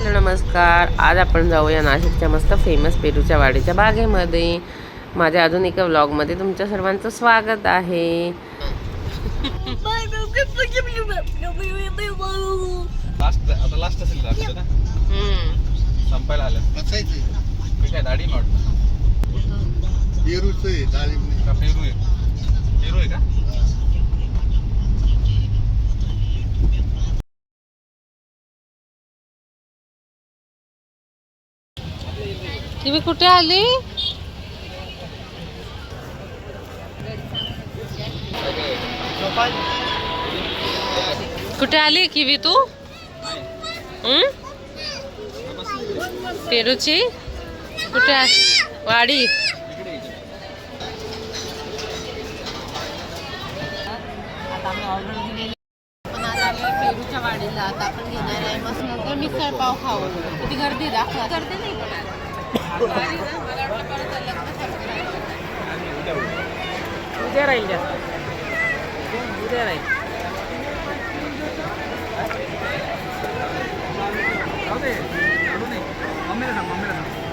Hello नमस्कार. आज आपण जाऊया नाशिकच्या मस्त फेमस पेरूच्या वाडीच्या बागेमध्ये. माझ्या अजून एका व्लॉगमध्ये तुमच्या सर्वांचं स्वागत आहे. लास्ट आता लास्ट असेल दाखवतो ना? संपायला आलं. मी काय दाढी वाटतं पेरूच आहे डाळिंब. का पेरू आहे? तुम्ही कुठे आली? कुठे आली किवी तू? पेरूची? कुठे वाडी. पेरूच्या वाडीला. आता आपण घेणार आहे. मस्त मिसळ पाव खाऊ किती गर्दी दाखवा. गर्दी नाही. उद्या राहील जास्त उद्या राहील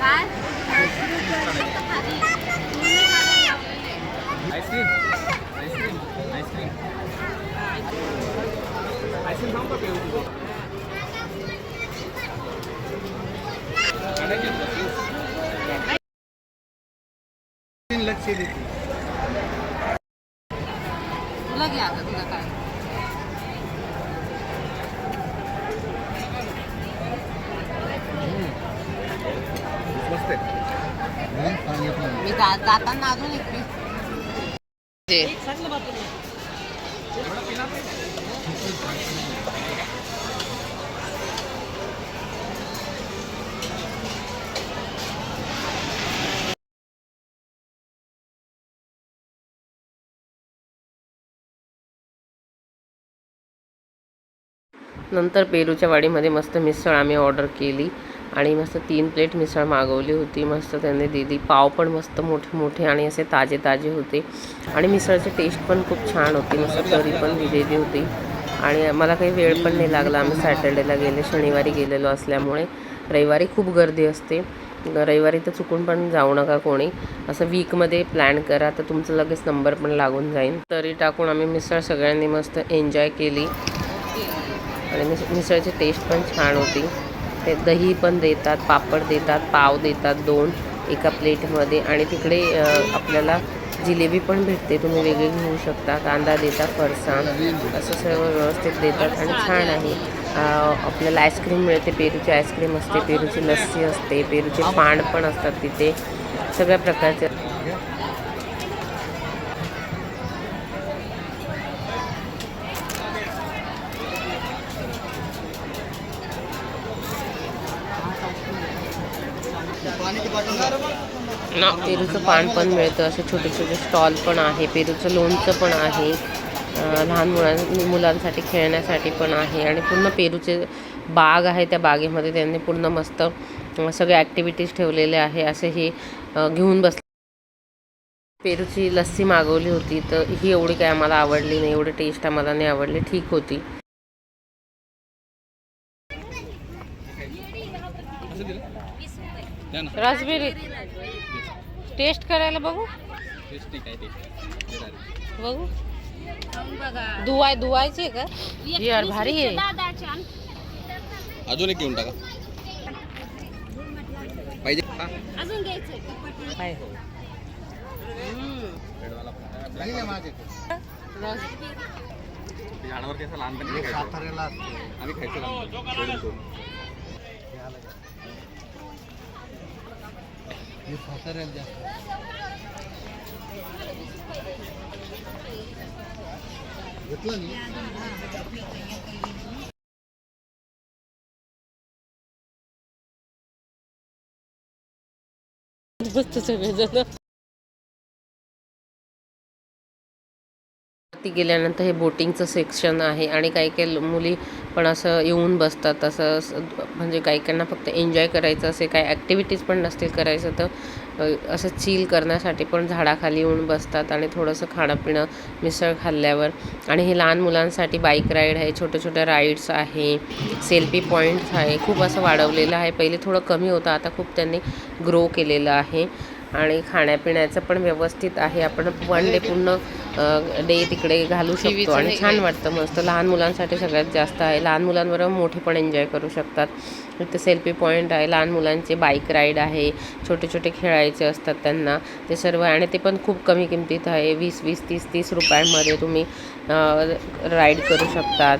काय? आईस्क्रीम आईस्क्रीम आईस्क्रीम आईस्क्रीम खाऊ का पेरू लक्ष देते तुला घ्या आता तुला काय? मस्त आहे. मी जा- जाताना अजून एक पीस नंतर पेरूच्या वाडीमध्ये मस्त मिसळ आम्ही ऑर्डर केली आणि मस्त तीन प्लेट मिसळ मागवली होती. मस्त त्यांनी दिली. पाव पण मस्त मोठे मोठे आणि असे ताजे ताजे होते. आणि मिसळची टेस्ट पण खूप छान होती. मस्त करी पण दिलेली होती. आणि मला काही वेळ पण नाही लागला. आम्ही सॅटर्डेला गेले शनिवारी गेलेलो असल्यामुळे. रविवारी खूप गर्दी असते. रविवारी तर चुकून पण जाऊ नका कोणी. असं वीकमध्ये प्लॅन करा तर तुमचं लगेच नंबर पण लागून जाईल तरी टाकून आम्ही मिसळ सगळ्यांनी मस्त एन्जॉय केली. आणि मिस मिसळची टेस्ट पण छान होती. ते दही पण देतात पापड देतात पाव देतात दोन एका प्लेटमध्ये. आणि तिकडे आपल्याला जिलेबी पण भेटते तुम्ही वेगळी घेऊ शकता. कांदा देतात फरसाण. असं सर्व व्यवस्थित देतात आणि छान आहे. आपल्याला आईस्क्रीम मिळते पेरूची आईस्क्रीम असते पेरूची लस्सी असते पेरूचे पान पण असतात तिथे. सगळ्या प्रकारचे पेरूचं पान पण मिळतं असे छोटे छोटे स्टॉल पण आहे पेरूचं लोणचं पण आहे. लहान मुलां मुलांसाठी खेळण्यासाठी पण आहे आणि पूर्ण पेरूचे बाग आहे त्या बागेमध्ये त्यांनी पूर्ण मस्त अं, सगळे ॲक्टिव्हिटीज ठेवलेले आहे असे हे घेऊन बसले. पेरूची लस्सी मागवली होती तर ही एवढी काय आम्हाला आवडली नाही एवढी टेस्ट आम्हाला नाही आवडली ठीक होती. रासबेरी टेस्ट करायला बघू? बघू? दुवाय दुवायची आहे का? यार भारी आहे. अजून एक घेऊन टाका. पाहिजे हा काय नाही ना माझे झाडावरती असं लहानपणी आम्ही खायचो हे साताऱ्याला जास्त. घेतलं ती गेल्यानंतर हे बोटिंगचं सेक्शन आहे आणि काही काही मुली पण असं येऊन बसतात असं म्हणजे काही काहींना फक्त एन्जॉय करायचं असे काही ॲक्टिव्हिटीज पण नसतील करायचं तर असं चिल करण्यासाठी पण झाडाखाली येऊन बसतात आणि थोडंसं खाणंपिणं मिसळ खाल्ल्यावर. आणि हे लहान मुलांसाठी बाईक राईड आहे छोट्या छोट्या राईड्स आहे सेल्फी पॉईंट्स आहे खूप असं वाढवलेलं आहे. पहिले थोडं कमी होतं आता खूप त्यांनी ग्रो केलेलं आहे. आणि खाण्यापिण्याचं पण व्यवस्थित आहे. आपण वन डे पूर्ण डे तिकडे घालू शकतो आणि छान वाटतं मस्त. लहान मुलांसाठी सगळ्यात जास्त आहे. लहान मुलांबरोबर मोठे पण एन्जॉय करू शकतात. इथे सेल्फी पॉईंट आहे. लहान मुलांचे बाईक राईड आहे. छोटे छोटे खेळायचे असतात त्यांना. ते सर्व आणि ते पण खूप कमी किमतीत आहे. वीस वीस तीस तीस रुपयांमध्ये तुम्ही राईड करू शकतात.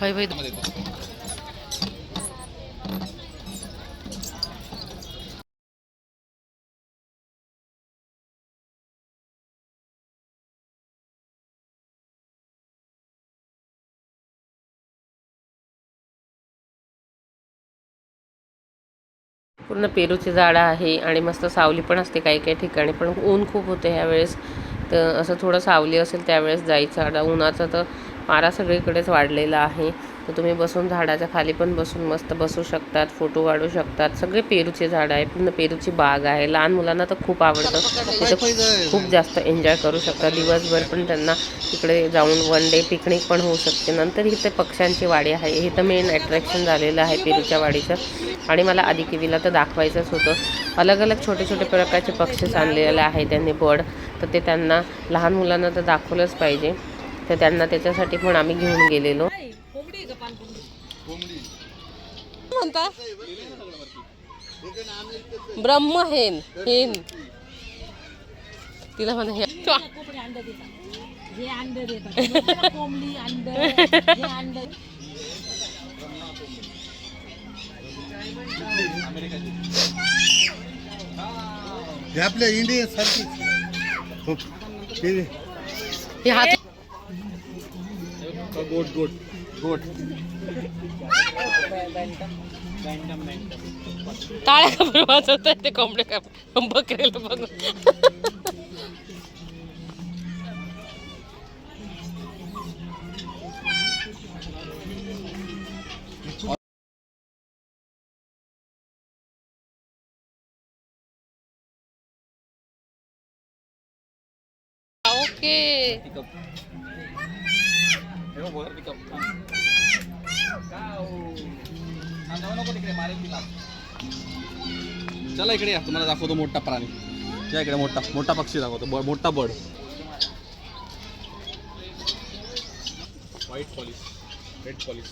भाई भाई पूर्ण पेरूची झाडं आहे आणि मस्त सावली पण असते काही काही ठिकाणी. पण ऊन खूप होते ह्यावेळेस. तर असं थोडं सावली असेल त्यावेळेस जायचं. आता उन्हाचा तर पारा सगळीकडेच वाढलेला आहे. तर तुम्ही बसून झाडाच्या खाली पण बसून मस्त बसू शकतात फोटो काढू शकतात. सगळे पेरूचे झाडं आहे पूर्ण पेरूची बाग आहे. लहान मुलांना तर खूप आवडतं. तिथं खूप जास्त एन्जॉय करू शकतात. दिवसभर पण त्यांना तिकडे जाऊन वन डे पिकनिक पण होऊ शकते. नंतर इथे पक्ष्यांची वाडी आहे. हे तर मेन अट्रॅक्शन झालेलं आहे पेरूच्या वाडीचं. आणि मला आधी किवीला तर दाखवायचंच होतं. अलग अलग छोटे छोटे प्रकारचे पक्षी आणलेले आहे त्यांनी बर्ड तर ते त्यांना लहान मुलांना तर दाखवलंच पाहिजे. तर त्यांना त्याच्यासाठी पण आम्ही घेऊन गेलेलो. म्हणता ब्रह्म हेन हेन. तिला म्हणा हे. आपल्या इंडिया सारखीच हो. हे- हे हात गोट गोट गोट टाळ्या का बरं वाजवत ते कोंबडे का बकरेला बघून ओके नको तिकडे मारेल तिला चला इकडे या तुम्हाला दाखवतो मोठा प्राणी या इकडे मोठा मोठा पक्षी दाखवतो ब- मोठा bird white polish red polish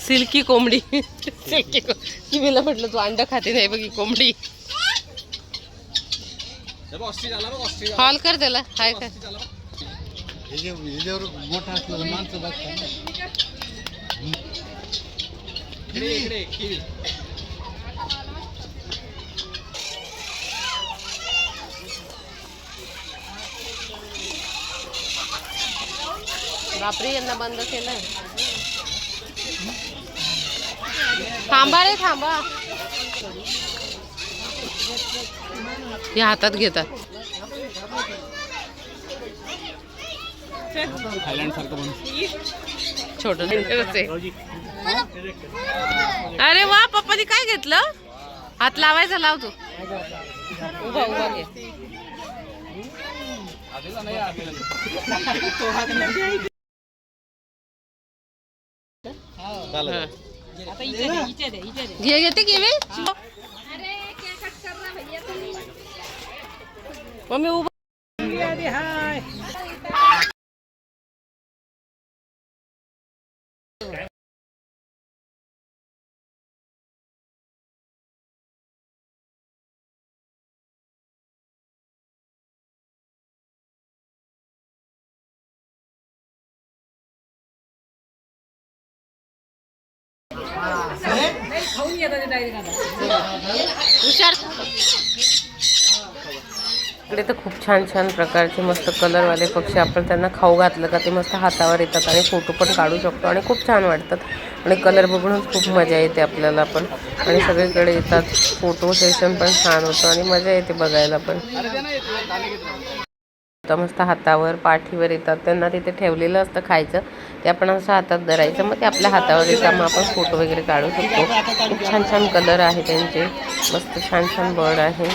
silky कोंबडी सिल्की किवीला म्हटलं तू अंड खाते नाही बघ कोंबडी आला बघ हॉल कर त्याला. हाय कर. ऑस्ट्रिच आला बघ ह्याच्या- ह्याच्यावर मोठा असलं तर माणसं बघतात ना. इकडे ये, इकडे ये, किवी. बापरे यांना बंद केलंय. थांबा रे थांबा. हे हातात घेतात. छोट अरे वा पप्पानी काय घेतलं? हात लावायचा लाव तू. उभा उभा घे. घे घेते की मी मम्मी उभा. खाऊन हुशार. इकडे तर खूप छान छान प्रकारचे मस्त कलरवाले पक्षी आपण त्यांना खाऊ घातलं का ते मस्त हातावर येतात आणि फोटो पण काढू शकतो आणि खूप छान वाटतात. आणि कलर बघूनच खूप मजा येते आपल्याला पण. आणि सगळीकडे येतात. फोटो सेशन पण छान होतं आणि मजा येते बघायला पण. आता मस्त हातावर पाठीवर येतात. त्यांना तिथे ठेवलेलं असतं खायचं. ते आपण असं हातात धरायचं. मग ते आपल्या हातावर येतात मग आपण फोटो वगैरे काढू शकतो. खूप छान छान कलर आहे त्यांचे. मस्त छान छान बर्ड आहे.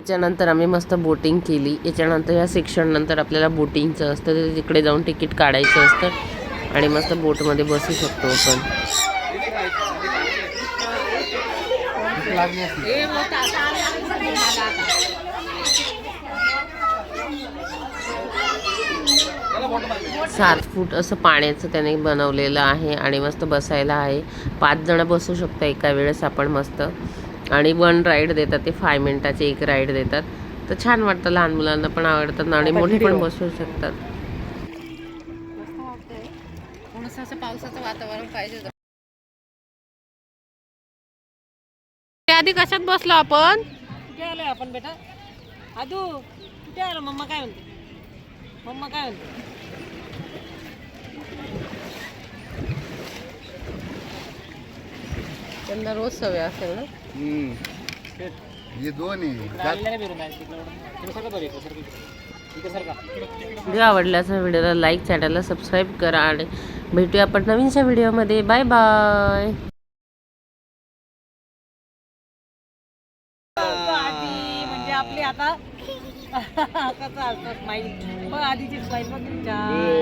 त्याच्यानंतर आम्ही मस्त बोटिंग केली. याच्यानंतर या शिक्षणानंतर आपल्याला बोटिंगचं असतं. तिकडे जाऊन तिकीट काढायचं असतं. आणि मस्त बोटमध्ये बसू शकतो आपण. सात फूट असं पाण्याचं त्याने बनवलेलं आहे आणि मस्त बसायला आहे. पाच जण बसू शकतो एका वेळेस आपण मस्त. आणि वन राईड देतात ते फाय मिनिटाचे एक राईड देतात. तर छान वाटतं लहान मुलांना पण आवडतात आणि मोठे पण बसू शकतात. थोडंसं असं पावसाचं वातावरण पाहिजे होतं. आधी कशात बसलो आपण? कुठे आलोय आपण बेटा? आदू कुठे आलो? मम्मा काय म्हणते? मम्मा काय म्हणते? त्यांना रोज सवय असेल ना? हे दोन आहे. चाललेलं फिरून आहे तिकडं. तुम्ही सगळं बरं इकडं सरका इकडं व्हिडिओ आवडल्यास व्हिडिओला लाईक चॅनलला सबस्क्राईब करा आणि भेटूया आपण नवीनच्या व्हिडिओमध्ये. बाय बाय म्हणजे आपली आता कसं असतं स्माईल मग आधीची स्माईल बघ छान